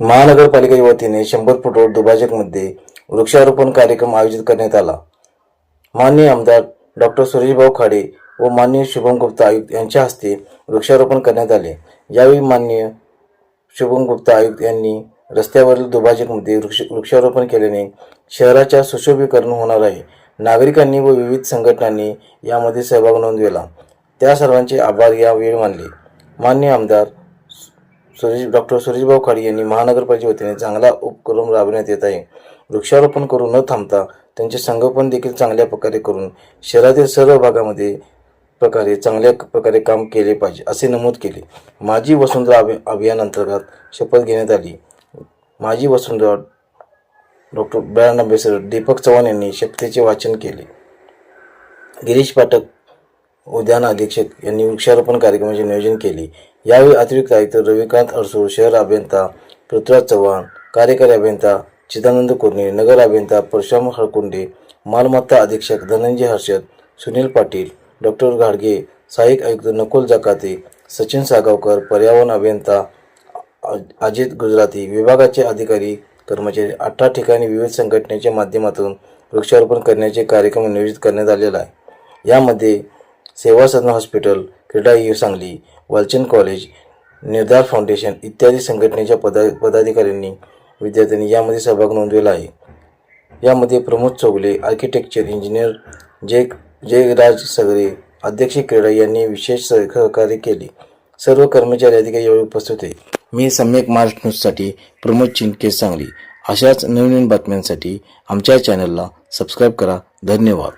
महानगरपालिकेच्या वतीने शंभर फूट रोड दुभाजकमध्ये वृक्षारोपण कार्यक्रम आयोजित करण्यात आला. माननीय आमदार डॉक्टर सुरेशभाऊ खाडे व माननीय शुभम गुप्ता आयुक्त यांच्या हस्ते वृक्षारोपण करण्यात आले. यावेळी माननीय शुभम गुप्ता आयुक्त यांनी रस्त्यावरील दुभाजकमध्ये वृक्ष वृक्षारोपण केल्याने शहराच्या सुशोभीकरण होणार आहे. नागरिकांनी व विविध संघटनांनी यामध्ये सहभाग नोंदविला. त्या सर्वांचे आभार यावेळी मानले. मान्य आमदार सुरेश डॉक्टर सुरेशभाऊ खाडे यांनी महानगरपालिकेच्या वतीने चांगला उपक्रम राबविण्यात येत आहे. वृक्षारोपण करून न थांबता त्यांचे संगोपन देखील चांगल्या प्रकारे करून शहरातील सर्व भागामध्ये प्रकारे चांगल्या प्रकारे काम केले पाहिजे असे नमूद केले. माझी वसुंधरा अभि अभियानांतर्गत शपथ घेण्यात आली. माझी वसुंधरा डॉक्टर ब्रँड आंबेडकर दीपक चव्हाण यांनी शपथेचे वाचन केले. गिरीश पाठक उद्यान अधीक्षक यांनी वृक्षारोपण कार्यक्रमाचे नियोजन केले. यावेळी अतिरिक्त आयुक्त रविकांत अडसूळ शहर अभियंता पृथ्वीराज चव्हाण कार्यकारी अभियंता चिदानंद कुर्णे नगर अभियंता परशुराम हळकुंडे मालमत्ता अधीक्षक धनंजय हर्षद सुनील पाटील डॉक्टर घाडगे सहाय्यक आयुक्त नकुल जकाते सचिन सागावकर पर्यावरण अभियंता अजित गुजराती विभागाचे अधिकारी कर्मचारी अठरा ठिकाणी विविध संघटनेच्या माध्यमातून वृक्षारोपण करण्याचे कार्यक्रम नियोजित करण्यात आलेला आहे. यामध्ये सेवा सदन हॉस्पिटल क्रीडा यू सांगली वालचंद कॉलेज निर्धार फाउंडेशन इत्यादी संघटनेच्या पदा पदाधिकाऱ्यांनी विद्यार्थ्यांनी यामध्ये सहभाग नोंदवला आहे. यामध्ये प्रमोद चौगले आर्किटेक्चर इंजिनियर जय जयराज सगरे अध्यक्ष क्रीडा यांनी विशेष सह- सहकार्य केले. सर्व कर्मचारी अधिकारी यावेळी उपस्थित होते. मी सम्यक महाराष्ट्र न्यूजसाठी प्रमोद चिंटके सांगली. अशाच नवीन नवीन बातम्यांसाठी आमच्या चॅनलला सबस्क्राईब करा. धन्यवाद.